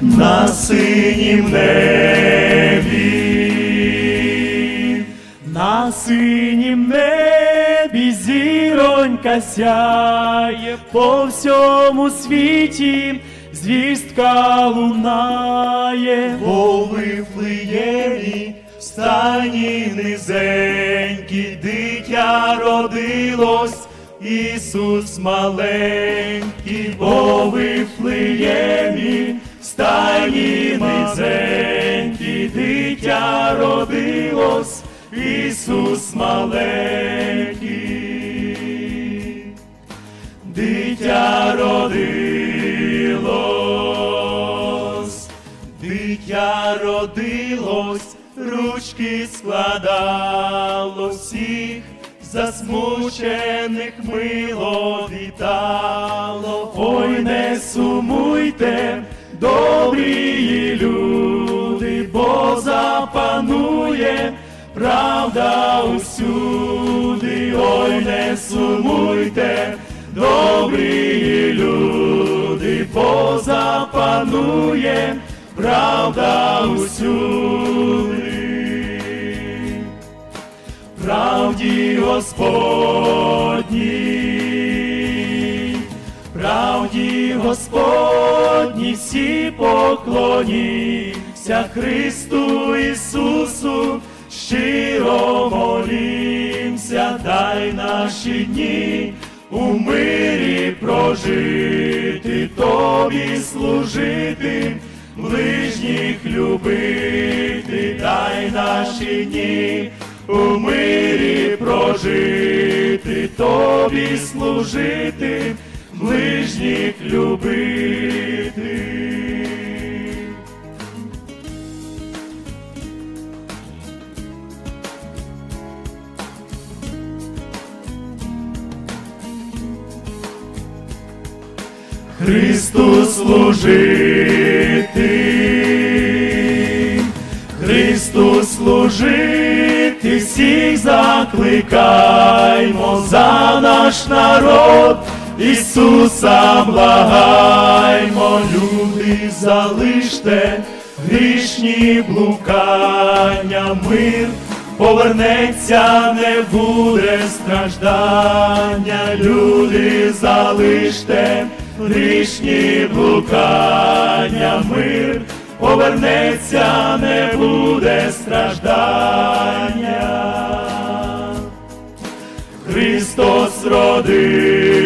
на синім небі, На синім небі зіронька сяє, по всьому світі звістка лунає. Вифлеємі, в стані низенький, дитя родилось, Ісус маленький, бо Вифлеємі, дитя родилось, Ісус маленький, дитя родилось, дитя родилось, ручки складало всіх, засмучених мило вітало. Ой, не сумуйте, добрі люди, правда усюди, ой, не сумуйте, добрі люди, бо запанує правда усюди. Правді Господній, правді Господній, всі поклоніться Христу Ісусу, щиро молімся, дай наші дні у мирі прожити, тобі служити, ближніх любити, дай наші дні у мирі прожити, тобі служити, ближніх любити. Христу служити, Христу служити, всіх закликаймо за наш народ, Ісуса благаймо, люди залиште грішні блукання, мир повернеться, не буде страждання, люди залиште грішні блукання, мир повернеться, не буде страждання. Христос родився,